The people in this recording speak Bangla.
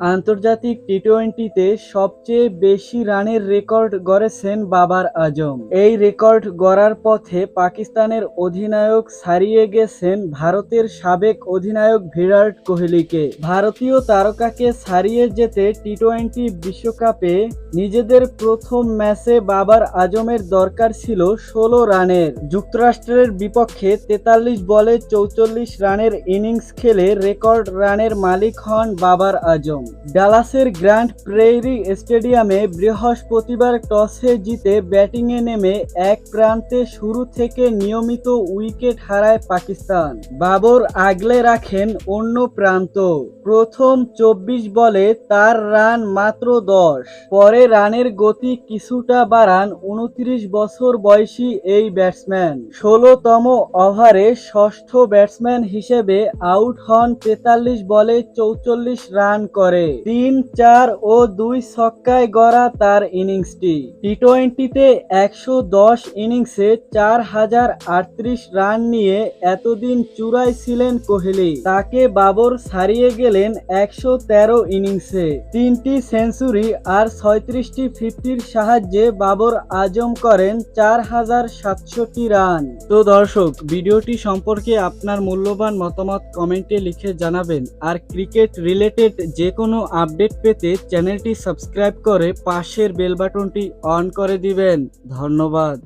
আন্তর্জাতিক টি টোয়েন্টিতে সবচেয়ে বেশি রানের রেকর্ড গড়েছেন বাবার আজম। এই রেকর্ড গড়ার পথে পাকিস্তানের অধিনায়ক ছাড়িয়ে গেছেন ভারতের সাবেক অধিনায়ক বিরাট কোহলিকে। ভারতীয় তারকাকে ছাড়িয়ে যেতে টি টোয়েন্টি বিশ্বকাপে নিজেদের প্রথম ম্যাচে বাবার আজমের দরকার ছিল ষোলো রানের। যুক্তরাষ্ট্রের বিপক্ষে তেতাল্লিশ বলে চৌচল্লিশ রানের ইনিংস খেলে রেকর্ড রানের মালিক হন বাবার আজম। ডালাসের গ্র্যান্ড প্রেইরি স্টেডিয়ামে বৃহস্পতিবার টসে জিতে ব্যাটিংয়ে নেমে এক প্রান্তে শুরু থেকে নিয়মিত উইকেট হারায় পাকিস্তান। বাবর আগলে রাখেন অন্য প্রান্ত। প্রথম চব্বিশ বলে তার রান মাত্র দশ। পরে রানের গতি কিছুটা বাড়ান উনত্রিশ বছর বয়সী এই ব্যাটসম্যান। ষোলোতম ওভারে ষষ্ঠ ব্যাটসম্যান হিসেবে আউট হন তেতাল্লিশ বলে চৌচল্লিশ রান করে। তিন চার ও দুই ছক্কায় গড়া তার ইনিংসটি। টি টোয়েন্টিতে একশো দশ ইনিংসে চার হাজার আটত্রিশ রান নিয়ে এতদিন চূড়ায় ছিলেন কোহলি। তাকে বাবর ছাড়িয়ে গেলেন একশো তেরো ইনিংসে। তিনটি সেঞ্চুরি আর ছয়ত্রিশটি ফিফটির সাহায্যে বাবর আজম করেন চার হাজার সাতষট্টি রান। তো দর্শক ভিডিওটি সম্পর্কে আপনার মূল্যবান মতামত কমেন্টে লিখে জানাবেন। আর ক্রিকেট রিলেটেড যে কোনো আপডেট পেতে চ্যানেলটি সাবস্ক্রাইব করে পাশের বেল বাটনটি অন করে দিবেন। ধন্যবাদ।